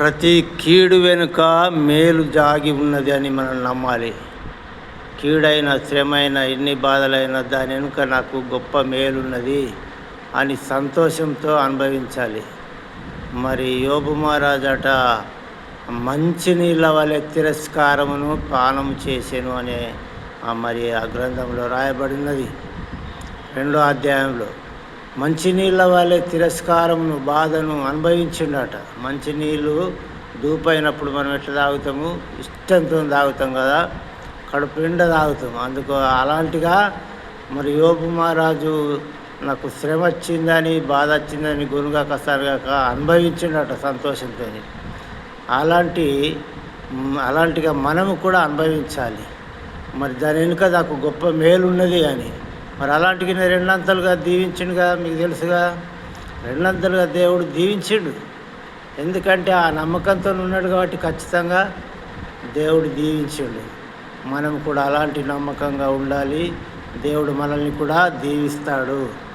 ప్రతి కీడు వెనుక మేలు జాగి ఉన్నది అని మనం నమ్మాలి. కీడైన శ్రమైన ఎన్ని బాధలైనా దాని వెనుక నాకు గొప్ప మేలున్నది అని సంతోషంతో అనుభవించాలి. మరి యోబు మహారాజట మంచి నీళ్ళ వలె తిరస్కారమును పానం చేసెను అనే ఆ మరి ఆ గ్రంథంలో రాయబడినది. రెండో అధ్యాయంలో మంచినీళ్ళ వాళ్ళే తిరస్కారమును బాధను అనుభవించిండట. మంచినీళ్ళు దూపైనప్పుడు మనం ఎట్లా తాగుతాము? ఇష్టంతో తాగుతాం కదా. కడుపు నిండా తాగుతాం అందుకు అలాంటిగా మరి యోపు మహారాజు నాకు శ్రమ వచ్చిందని బాధ వచ్చిందని గురుగా కసారుగాక అనుభవించిండట సంతోషంతో అలాంటి అలాంటిగా మనము కూడా అనుభవించాలి. మరి దాని వెనుక నాకు గొప్ప మేలు ఉన్నది అని. మరి అలాంటికి నేను రెండంతలుగా దీవించిండుగా మీకు తెలుసుగా. రెండంతలుగా దేవుడు దీవించిండు. ఎందుకంటే ఆ నమ్మకంతో ఉన్నాడు కాబట్టి ఖచ్చితంగా దేవుడు దీవించిండు. మనం కూడా అలాంటి నమ్మకంగా ఉండాలి. దేవుడు మనల్ని కూడా దీవిస్తాడు.